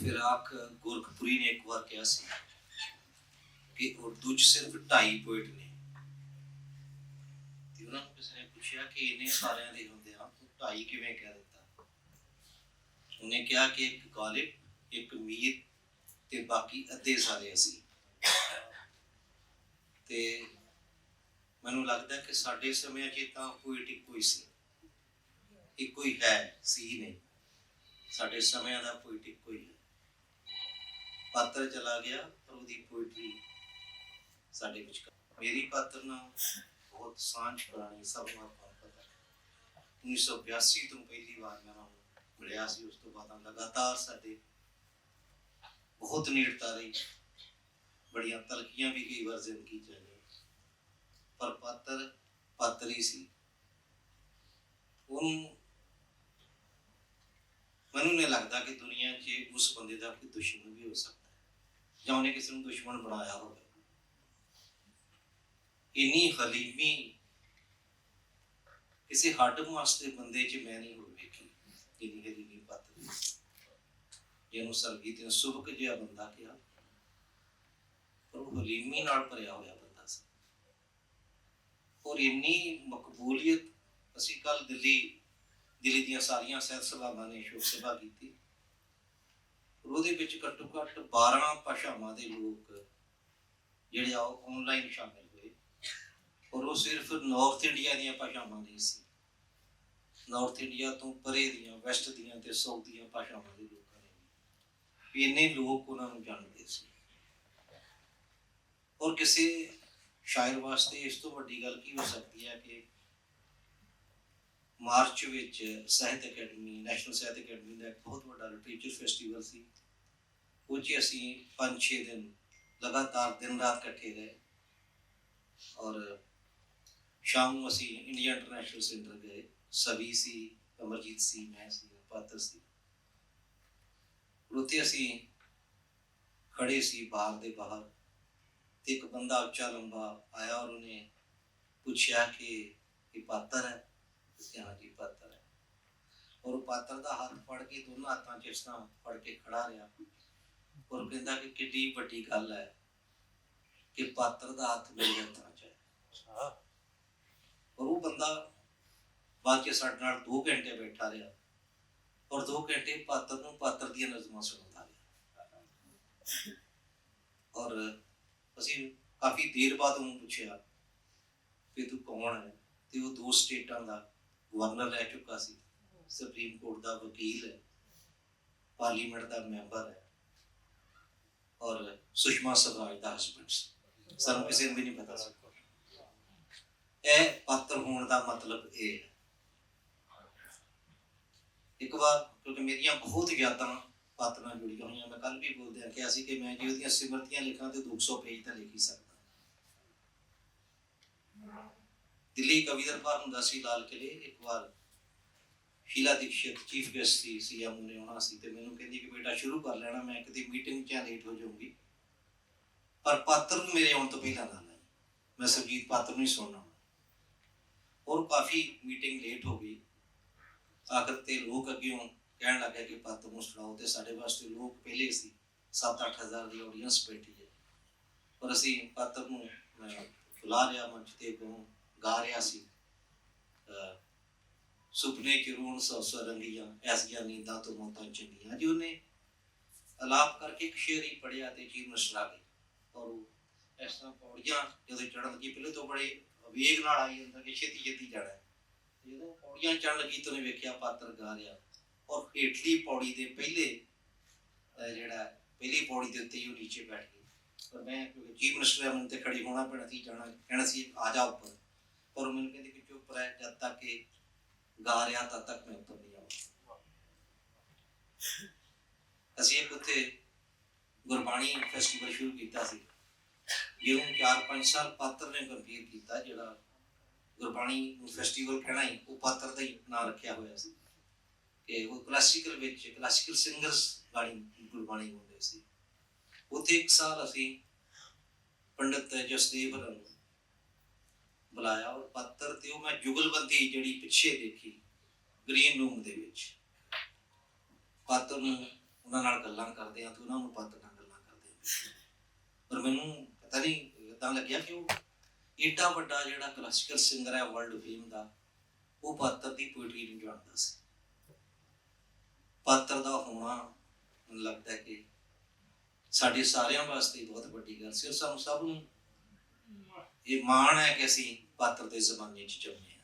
ਫਿਰਾਕ ਗੁਰਖਪੁਰੀ ਨੇ ਇੱਕ ਵਾਰ ਕਿਹਾ ਸੀ ਕਿ ਉਰਦੂ ਚ ਸਿਰਫ ਢਾਈ ਪੋਇਟ ਨੇ। ਤੇ ਉਹਨਾਂ ਨੂੰ ਕਿਸੇ ਨੇ ਪੁੱਛਿਆ ਕਿ ਇਹਨੇ ਸਾਰਿਆਂ ਦੇ ਹੁੰਦੇ ਆ ਤੂੰ ਢਾਈ ਕਿਵੇਂ ਕਹਿ ਦਿੱਤਾ? ਉਹਨੇ ਕਿਹਾ ਕਿ ਇੱਕ ਗਾਲਿਬ ਇੱਕ ਮੀਰ ਤੇ ਬਾਕੀ ਅੱਧੇ ਸਾਰੇ ਅਸੀਂ। ਤੇ ਮੈਨੂੰ ਲੱਗਦਾ ਕਿ ਸਾਡੇ ਸਮਿਆਂ 'ਚ ਤਾਂ ਪੋਇਟਿਕ ਕੋਈ ਸੀ। ਇੱਕੋ ਹੀ ਹੈ ਸੀ ਨਹੀਂ। ਸਾਡੇ ਸਮਿਆਂ ਦਾ ਪੋਇਟਿਕ ਕੋਈ ਪਾਤਰ ਚਲਾ ਗਿਆ ਪਰ ਉਹਦੀ ਪੋਇਟਰੀ, ਸਾਡੇ ਵਿੱਚ ਮੇਰੀ ਪਾਤਰ ਨਾਲ ਬਹੁਤ ਸਾਂਝ ਪੁਰਾਣੀ, ਸਭ ਨੂੰ ਆਪਾਂ ਪਤਾ 1982 ਤੋਂ ਪਹਿਲੀ ਵਾਰ ਮੈਂ ਉਹਨਾਂ ਮਿਲਿਆ ਸੀ, ਉਸ ਤੋਂ ਬਾਅਦ ਲਗਾਤਾਰ ਸਾਡੇ ਬਹੁਤ ਨੇੜਤਾ ਰਹੀ। ਬੜੀਆਂ ਤਲਖੀਆਂ ਵੀ ਕਈ ਵਾਰ ਜ਼ਿੰਦਗੀ ਚ ਆਈਆਂ। ਪਰ ਪਾਤਰ ਪਾਤਰ ਸੀ। ਉਹਨੂੰ ਮੈਨੂੰ ਨਹੀਂ ਲੱਗਦਾ ਕਿ ਦੁਨੀਆ 'ਚ ਉਸ ਬੰਦੇ ਦਾ ਕੋਈ ਦੁਸ਼ਮਣ ਵੀ ਹੋ ਸਕਦਾ। ਜਾਂ ਉਹਨੇ ਕਿਸੇ ਨੂੰ ਦੁਸ਼ਮਣ ਬਣਾਇਆ ਹੋਵੇ। ਇੰਨੀ ਹਲੀਮੀ ਕਿਸੇ ਹੱਡ ਮਾਸ ਬੰਦੇ 'ਚ ਮੈਂ ਨਹੀਂ ਹੋਰ ਵੇਖੀ। ਇੰਨੀ ਹਲੀਮੀ ਪਾਤਰ ਜਿਹਨੂੰ ਸਰਬਜੀਤ ਨੇ ਸੁਭਕ ਜਿਹਾ ਬੰਦਾ ਕਿਹਾ, ਪਰ ਉਹ ਹਲੀਮੀ ਨਾਲ ਭਰਿਆ ਹੋਇਆ ਬੰਦਾ ਸੀ। ਔਰ ਇੰਨੀ ਮਕਬੂਲੀਅਤ ਅਸੀਂ ਕੱਲ ਦਿੱਲੀ ਦਿੱਲੀ ਦੀਆਂ ਸਾਰੀਆਂ ਸਹਿਤ ਸਭਾਵਾਂ ਨੇ, ਸ਼ੋਕ ਸਭਾ ਕੀਤੀ ਉਹਦੇ ਵਿੱਚ ਘੱਟੋ ਘੱਟ 12 ਭਾਸ਼ਾਵਾਂ ਦੇ ਲੋਕ ਜਿਹੜੇ ਆ ਆਨਲਾਈਨ ਸ਼ਾਮਿਲ ਹੋਏ। ਔਰ ਉਹ ਸਿਰਫ ਨਾਰਥ ਇੰਡੀਆ ਦੀਆਂ ਭਾਸ਼ਾਵਾਂ ਨਹੀਂ ਸੀ। ਨਾਰਥ ਇੰਡੀਆ ਤੋਂ ਪਰੇ ਦੀਆਂ ਵੈਸਟ ਦੀਆਂ ਤੇ ਸਾਊਥ ਦੀਆਂ ਭਾਸ਼ਾਵਾਂ ਦੇ ਲੋਕਾਂ ਨੇ ਵੀ ਇੰਨੇ ਲੋਕ ਉਹਨਾਂ ਨੂੰ ਜਾਣਦੇ ਸੀ। ਔਰ ਕਿਸੇ ਸ਼ਾਇਰ ਵਾਸਤੇ ਇਸ ਤੋਂ ਵੱਡੀ ਗੱਲ ਕੀ ਹੋ ਸਕਦੀ ਹੈ ਕਿ ਮਾਰਚ ਵਿੱਚ ਸਾਹਿਤ ਅਕੈਡਮੀ, ਨੈਸ਼ਨਲ ਸਾਹਿਤ ਅਕੈਡਮੀ ਦਾ ਇੱਕ ਬਹੁਤ ਵੱਡਾ ਲਿਟਰੇਚਰ ਫੈਸਟੀਵਲ ਸੀ। ਉਹ 'ਚ ਅਸੀਂ 5-6 ਦਿਨ ਲਗਾਤਾਰ ਦਿਨ ਰਾਤ ਇਕੱਠੇ ਰਹੇ। ਔਰ ਸ਼ਾਮ ਨੂੰ ਅਸੀਂ ਇੰਡੀਆ ਇੰਟਰਨੈਸ਼ਨਲ ਸੈਂਟਰ ਗਏ। ਸਵੀ ਸੀ, ਅਮਰਜੀਤ ਸੀ, ਮੈਂ ਸੀ, ਪਾਤਰ ਸੀ। ਔਰ ਉੱਥੇ ਅਸੀਂ ਖੜੇ ਸੀ ਬਾਹਰ ਦੇ ਬਾਹਰ। ਤੇ ਇੱਕ ਬੰਦਾ ਉੱਚਾ ਲੰਬਾ ਆਇਆ ਔਰ ਉਹਨੇ ਪੁੱਛਿਆ ਕਿ ਇਹ ਪਾਤਰ ਹੈ। ਹਾਂ ਜੀ ਪਾਤਰ ਹੈ। ਔਰ ਉਹ ਪਾਤਰ ਦਾ ਹੱਥ ਫੜ ਕੇ ਦੋਨਾਂ ਹੱਥਾਂ 'ਚ ਇਸ ਤਰ੍ਹਾਂ ਫੜ ਕੇ ਖੜਾ ਰਿਹਾ। ਔਰ ਕਹਿੰਦਾ ਕਿ ਕਿੱਡੀ ਵੱਡੀ ਗੱਲ ਹੈ ਕਿ ਪਾਤਰ ਦਾ ਹੱਥ ਮੇਰੇ ਹੱਥਾਂ 'ਚ ਹੈ। ਔਰ ਉਹ ਬੰਦਾ ਬਾਅਦ 'ਚ ਸਾਡੇ ਨਾਲ 2 ਘੰਟੇ ਬੈਠਾ ਰਿਹਾ। ਔਰ 2 ਘੰਟੇ ਪਾਤਰ ਨੂੰ ਪਾਤਰ ਦੀਆਂ ਨਜ਼ਮਾਂ ਸੁਣਾਉਂਦਾ ਰਿਹਾ। ਔਰ ਅਸੀਂ ਕਾਫੀ ਦੇਰ ਬਾਅਦ ਉਹਨੂੰ ਪੁੱਛਿਆ ਕਿ ਤੂੰ ਕੌਣ ਹੈ? ਤੇ ਉਹ ਦੋ ਸਟੇਟਾਂ ਦਾ ਗਵਰਨਰ ਰਹਿ ਚੁੱਕਾ ਸੀ, ਸੁਪਰੀਮ ਕੋਰਟ ਦਾ ਵਕੀਲ ਹੈ, ਪਾਰਲੀਮੈਂਟ ਦਾ ਮੈਂਬਰ ਹੈ ਔਰ ਸੁਸ਼ਮਾ ਸਵਰਾਜ ਦਾ ਹਸਬੰਡ ਸੀ। ਸਾਨੂੰ ਕਿਸੇ ਨੂੰ ਵੀ ਨਹੀਂ ਪਤਾ ਸੀ। ਇਹ ਪਾਤਰ ਹੋਣ ਦਾ ਮਤਲਬ ਇਹ ਹੈ। ਇੱਕ ਵਾਰ, ਕਿਉਂਕਿ ਮੇਰੀਆਂ ਬਹੁਤ ਯਾਦਾਂ ਪਾਤਰ ਨਾਲ ਜੁੜੀਆਂ ਹੋਈਆਂ, ਮੈਂ ਕੱਲ ਵੀ ਬੋਲਦਿਆਂ ਕਿਹਾ ਸੀ ਕਿ ਮੈਂ ਜੀ ਉਹਦੀਆਂ ਸਿਮਰਤੀਆਂ ਲਿਖਾਂ ਤੇ 200 ਪੇਜ ਤਾਂ ਲਿਖ ਹੀ ਸਕਦਾ। ਦਿੱਲੀ ਕਵੀ ਦਰਬਾਰ ਹੁੰਦਾ ਸੀ ਲਾਲ ਕਿਲੇ ਇੱਕ ਵਾਰ ਸ਼ੀਲਾ ਦੀਕਸ਼ਿਤ ਚੀਫ ਗੈਸਟ ਸੀ ਸੀਐਮ ਨੇ ਆਉਣਾ ਸੀ ਤੇ ਮੈਨੂੰ ਕਹਿੰਦੀ ਕਿ ਬੇਟਾ ਸ਼ੁਰੂ ਕਰ ਲੈਣਾ, ਮੈਂ ਕਿਤੇ ਮੀਟਿੰਗ 'ਚ ਲੇਟ ਹੋ ਜਾਊਂਗੀ। ਪਰ ਪਾਤਰ ਨੂੰ ਮੇਰੇ ਆਉਣ ਤੋਂ ਪਹਿਲਾਂ ਨਾ ਮੈਂ ਸੁਰਜੀਤ ਪਾਤਰ ਨੂੰ ਹੀ ਸੁਣਨਾ ਔਰ ਕਾਫੀ ਮੀਟਿੰਗ ਲੇਟ ਹੋ ਗਈ। ਆਖਰ ਤੇ ਲੋਕ ਅੱਗੇ ਕਹਿਣ ਲੱਗੇ ਕਿ ਪਾਤਰ ਨੂੰ ਸੁਣਾਓ ਤੇ ਸਾਡੇ ਵਾਸਤੇ ਲੋਕ ਪਹਿਲੇ ਸੀ। 7-8 ਹਜ਼ਾਰ ਦੀ ਆਡੀਅנס ਬੈਠੀ ਹੈ। ਔਰ ਅਸੀਂ ਪਾਤਰ ਨੂੰ, ਮੈਂ ਬੁਲਾ ਰਿਹਾ ਮੰਚ ਤੇ ਕੋ ਗਾ ਰਿਹਾ ਸੀ। ਸੁਪਨੇ ਕਿ ਰੂਣ ਸੌ ਸੌ ਐਸੀਆਂ ਨੀਂਦਾਂ ਤੋਂ ਮੌਤਾਂ ਚੰਗੀਆਂ। ਜੀ ਉਹਨੇ ਅਲਾਪ ਕਰਕੇ ਇੱਕ ਸ਼ੇਰ ਹੀ ਪੜਿਆ ਤੇ ਚੀਰ ਮਸਲਾ ਗਈ। ਔਰ ਉਹ ਇਸ ਤਰ੍ਹਾਂ ਪੌੜੀਆਂ ਜਦੋਂ ਚੜਨ ਲੱਗੀ, ਪਹਿਲੇ ਤੋਂ ਬੜੇ ਵੇਗ ਨਾਲ ਆਈ ਹੁੰਦਾ ਕਿ ਛੇਤੀ ਛੇਤੀ ਜਾਣਾ ਜਦੋਂ ਪੌੜੀਆਂ ਚੜਨ ਲੱਗੀ ਤਾਂ ਵੇਖਿਆ ਪਾਤਰ ਗਾ ਰਿਹਾ। ਔਰ ਹੇਠਲੀ ਪੌੜੀ ਦੇ ਪਹਿਲੇ ਜਿਹੜਾ ਪਹਿਲੀ ਪੌੜੀ ਦੇ ਉੱਤੇ ਹੀ ਉਹ ਨੀਚੇ ਬੈਠ ਗਈ। ਪਰ ਮੈਂ ਕਿਉਂਕਿ ਚੀਫ ਮਿਨਿਸਟਰ ਹੈ ਤੇ ਖੜੀ ਹੋਣਾ ਪੈਣਾ ਸੀ, ਜਾਣਾ, ਕਹਿਣਾ ਸੀ, ਆ ਜਾ ਉੱਪਰ। ਪਰ ਉਹ ਮੈਨੂੰ ਕਹਿੰਦੇ ਕਿ ਚੁੱਪ ਰਹਿ ਜਦ ਤੱਕ ਕਿ ਗਾ ਰਿਹਾ ਤਦ ਤੱਕ ਮੈਂ ਉੱਪਰ ਆਉਂਦਾ ਅਸੀਂ ਇੱਕ ਉੱਥੇ ਗੁਰਬਾਣੀ ਫੈਸਟੀਵਲ ਸ਼ੁਰੂ ਕੀਤਾ ਸੀ। ਜਿਹਨੂੰ 4-5 ਸਾਲ ਪਾਤਰ ਨੇ ਕੰਪੀਟ ਕੀਤਾ, ਜਿਹੜਾ ਗੁਰਬਾਣੀ ਨੂੰ ਫੈਸਟੀਵਲ ਕਹਿਣਾ ਹੀ, ਉਹ ਪਾਤਰ ਦਾ ਹੀ ਨਾਂ ਰੱਖਿਆ ਹੋਇਆ ਸੀ। ਕਿ ਉਹ ਕਲਾਸੀਕਲ ਵਿੱਚ ਕਲਾਸੀਕਲ ਸਿੰਗਰਸ ਗਾਣੀ ਗੁਰਬਾਣੀ ਗਾਉਂਦੇ ਸੀ। ਉੱਥੇ ਇੱਕ ਸਾਲ ਅਸੀਂ ਪੰਡਤ ਜਸਦੇਵ ਹਰਾਂ ਬੁਲਾਇਆ ਔਰ ਪੱਤਰ ਤੇ ਉਹ ਮੈਂ ਜੁਗਲਬੰਦੀ ਜਿਹੜੀ ਪਿੱਛੇ ਦੇਖੀ ਗ੍ਰੀਨ ਰੂਮ ਦੇ ਵਿੱਚ। ਪਾਤਰ ਨੂੰ ਉਹਨਾਂ ਨਾਲ ਗੱਲਾਂ ਕਰਦੇ ਆ ਤੇ ਉਹਨਾਂ ਨੂੰ ਪਾਤਰ ਨਾਲ ਗੱਲਾਂ ਕਰਦੇ ਆ। ਪਰ ਮੈਨੂੰ ਪਤਾ ਨਹੀਂ ਇਦਾਂ ਲੱਗਿਆ ਕਿ ਉਹ ਏਡਾ ਵੱਡਾ ਜਿਹੜਾ ਕਲਾਸੀਕਲ ਸਿੰਗਰ ਹੈ ਵਰਲਡ ਫੇਮ ਦਾ, ਉਹ ਪਾਤਰ ਦੀ ਪੋਇਟਰੀ ਨੂੰ ਜਾਣਦਾ ਸੀ। ਪਾਤਰ ਦਾ ਹੋਣਾ ਮੈਨੂੰ ਲੱਗਦਾ ਕਿ ਸਾਡੇ ਸਾਰਿਆਂ ਵਾਸਤੇ ਬਹੁਤ ਵੱਡੀ ਗੱਲ ਸੀ। ਔਰ ਸਾਨੂੰ ਸਭ ਨੂੰ ਇਹ ਮਾਣ ਹੈ ਕਿ ਅਸੀਂ ਪਾਤਰ ਦੇ ਜ਼ਮਾਨੇ 'ਚ ਜੰਮੇ